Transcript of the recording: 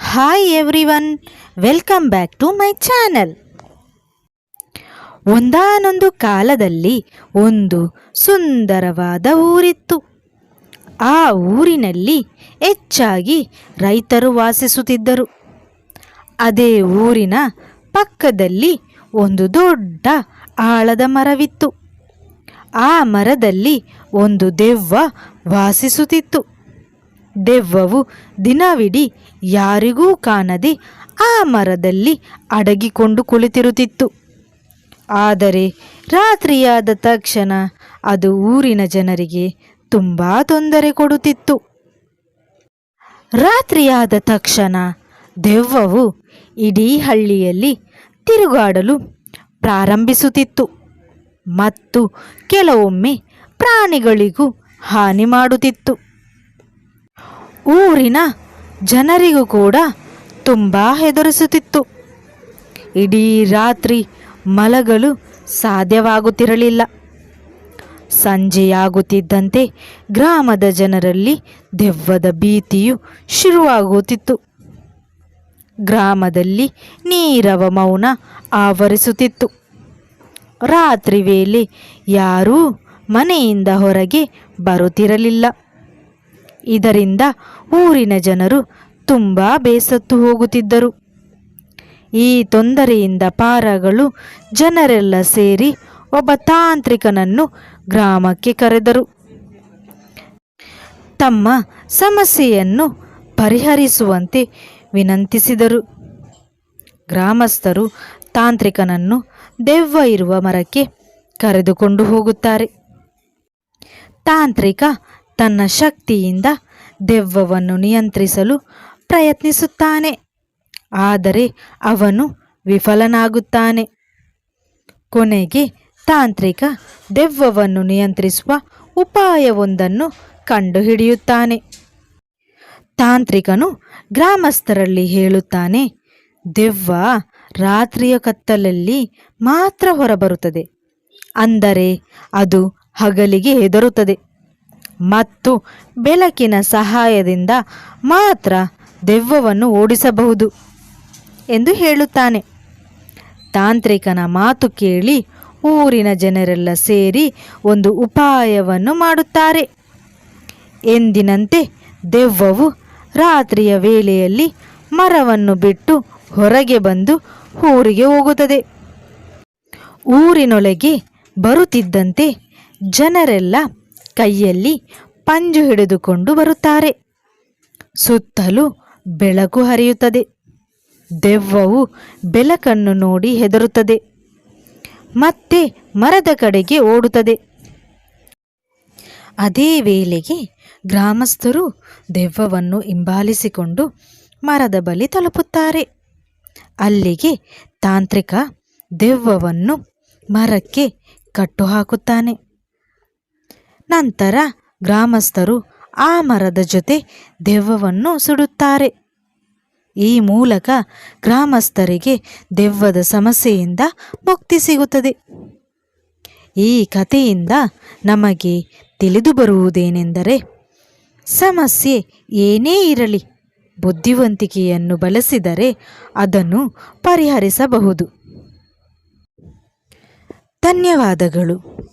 Hi everyone welcome back to my channel ಒಂದಾನೊಂದು ಕಾಲದಲ್ಲಿ ಒಂದು ಸುಂದರವಾದ ಊರಿತ್ತು. ಆ ಊರಿನಲ್ಲಿ ಹೆಚ್ಚಾಗಿ ರೈತರು ವಾಸಿಸುತ್ತಿದ್ದರು. ಅದೇ ಊರಿನ ಪಕ್ಕದಲ್ಲಿ ಒಂದು ದೊಡ್ಡ ಆಳದ ಮರವಿತ್ತು. ಆ ಮರದಲ್ಲಿ ಒಂದು ದೆವ್ವ ವಾಸಿಸುತ್ತಿತ್ತು. ದೆವ್ವವು ದಿನವಿಡೀ ಯಾರಿಗೂ ಕಾಣದೆ ಆ ಮರದಲ್ಲಿ ಅಡಗಿಕೊಂಡು ಕುಳಿತಿರುತ್ತಿತ್ತು. ಆದರೆ ರಾತ್ರಿಯಾದ ತಕ್ಷಣ ಅದು ಊರಿನ ಜನರಿಗೆ ತುಂಬ ತೊಂದರೆ ಕೊಡುತ್ತಿತ್ತು. ರಾತ್ರಿಯಾದ ತಕ್ಷಣ ದೆವ್ವವು ಇಡೀ ಹಳ್ಳಿಯಲ್ಲಿ ತಿರುಗಾಡಲು ಪ್ರಾರಂಭಿಸುತ್ತಿತ್ತು. ಮತ್ತು ಕೆಲವೊಮ್ಮೆ ಪ್ರಾಣಿಗಳಿಗೂ ಹಾನಿ ಮಾಡುತ್ತಿತ್ತು. ಊರಿನ ಜನರಿಗೂ ಕೂಡ ತುಂಬ ಹೆದರಿಸುತ್ತಿತ್ತು. ಇಡೀ ರಾತ್ರಿ ಮಲಗಲು ಸಾಧ್ಯವಾಗುತ್ತಿರಲಿಲ್ಲ. ಸಂಜೆಯಾಗುತ್ತಿದ್ದಂತೆ ಗ್ರಾಮದ ಜನರಲ್ಲಿ ದೆವ್ವದ ಭೀತಿಯು ಶುರುವಾಗುತ್ತಿತ್ತು. ಗ್ರಾಮದಲ್ಲಿ ನೀರವ ಮೌನ ಆವರಿಸುತ್ತಿತ್ತು. ರಾತ್ರಿ ವೇಳೆ ಯಾರೂ ಮನೆಯಿಂದ ಹೊರಗೆ ಬರುತ್ತಿರಲಿಲ್ಲ. ಇದರಿಂದ ಊರಿನ ಜನರು ತುಂಬ ಬೇಸತ್ತು ಹೋಗುತ್ತಿದ್ದರು. ಈ ತೊಂದರೆಯಿಂದ ಪಾರಗಳು ಜನರೆಲ್ಲ ಸೇರಿ ಒಬ್ಬ ತಾಂತ್ರಿಕನನ್ನು ಗ್ರಾಮಕ್ಕೆ ಕರೆದರು. ತಮ್ಮ ಸಮಸ್ಯೆಯನ್ನು ಪರಿಹರಿಸುವಂತೆ ವಿನಂತಿಸಿದರು. ಗ್ರಾಮಸ್ಥರು ತಾಂತ್ರಿಕನನ್ನು ದೆವ್ವ ಇರುವ ಮರಕ್ಕೆ ಕರೆದುಕೊಂಡು ಹೋಗುತ್ತಾರೆ. ತಾಂತ್ರಿಕ ತನ್ನ ಶಕ್ತಿಯಿಂದ ದೆವ್ವವನ್ನು ನಿಯಂತ್ರಿಸಲು ಪ್ರಯತ್ನಿಸುತ್ತಾನೆ. ಆದರೆ ಅವನು ವಿಫಲನಾಗುತ್ತಾನೆ. ಕೊನೆಗೆ ತಾಂತ್ರಿಕ ದೆವ್ವವನ್ನು ನಿಯಂತ್ರಿಸುವ ಉಪಾಯವೊಂದನ್ನು ಕಂಡುಹಿಡಿಯುತ್ತಾನೆ. ತಾಂತ್ರಿಕನು ಗ್ರಾಮಸ್ಥರಲ್ಲಿ ಹೇಳುತ್ತಾನೆ, ದೆವ್ವ ರಾತ್ರಿಯ ಕತ್ತಲಲ್ಲಿ ಮಾತ್ರ ಹೊರಬರುತ್ತದೆ. ಅಂದರೆ ಅದು ಹಗಲಿಗೆ ಹೆದರುತ್ತದೆ. ಮತ್ತು ಬೆಳಕಿನ ಸಹಾಯದಿಂದ ಮಾತ್ರ ದೆವ್ವವನ್ನು ಓಡಿಸಬಹುದು ಎಂದು ಹೇಳುತ್ತಾನೆ. ತಾಂತ್ರಿಕನ ಮಾತು ಕೇಳಿ ಊರಿನ ಜನರೆಲ್ಲ ಸೇರಿ ಒಂದು ಉಪಾಯವನ್ನು ಮಾಡುತ್ತಾರೆ. ಎಂದಿನಂತೆ ದೆವ್ವವು ರಾತ್ರಿಯ ವೇಳೆಯಲ್ಲಿ ಮರವನ್ನು ಬಿಟ್ಟು ಹೊರಗೆ ಬಂದು ಊರಿಗೆ ಹೋಗುತ್ತದೆ. ಊರಿನೊಳಗೆ ಬರುತ್ತಿದ್ದಂತೆ ಜನರೆಲ್ಲ ಕೈಯಲ್ಲಿ ಪಂಜು ಹಿಡಿದುಕೊಂಡು ಬರುತ್ತಾರೆ. ಸುತ್ತಲೂ ಬೆಳಕು ಹರಿಯುತ್ತದೆ. ದೆವ್ವವು ಬೆಳಕನ್ನು ನೋಡಿ ಹೆದರುತ್ತದೆ. ಮತ್ತೆ ಮರದ ಕಡೆಗೆ ಓಡುತ್ತದೆ. ಅದೇ ವೇಳೆಗೆ ಗ್ರಾಮಸ್ಥರು ದೆವ್ವವನ್ನು ಹಿಂಬಾಲಿಸಿಕೊಂಡು ಮರದ ಬಳಿ ತಲುಪುತ್ತಾರೆ. ಅಲ್ಲಿಗೆ ತಾಂತ್ರಿಕ ದೆವ್ವವನ್ನು ಮರಕ್ಕೆ ಕಟ್ಟುಹಾಕುತ್ತಾನೆ ನಂತರ ಗ್ರಾಮಸ್ಥರು ಆ ಮರದ ಜೊತೆ ದೆವ್ವವನ್ನು ಸುಡುತ್ತಾರೆ. ಈ ಮೂಲಕ ಗ್ರಾಮಸ್ಥರಿಗೆ ದೆವ್ವದ ಸಮಸ್ಯೆಯಿಂದ ಮುಕ್ತಿ ಸಿಗುತ್ತದೆ. ಈ ಕಥೆಯಿಂದ ನಮಗೆ ತಿಳಿದು ಬರುವುದೇನೆಂದರೆ, ಸಮಸ್ಯೆ ಏನೇ ಇರಲಿ, ಬುದ್ಧಿವಂತಿಕೆಯನ್ನು ಬಳಸಿದರೆ ಅದನ್ನು ಪರಿಹರಿಸಬಹುದು. ಧನ್ಯವಾದಗಳು.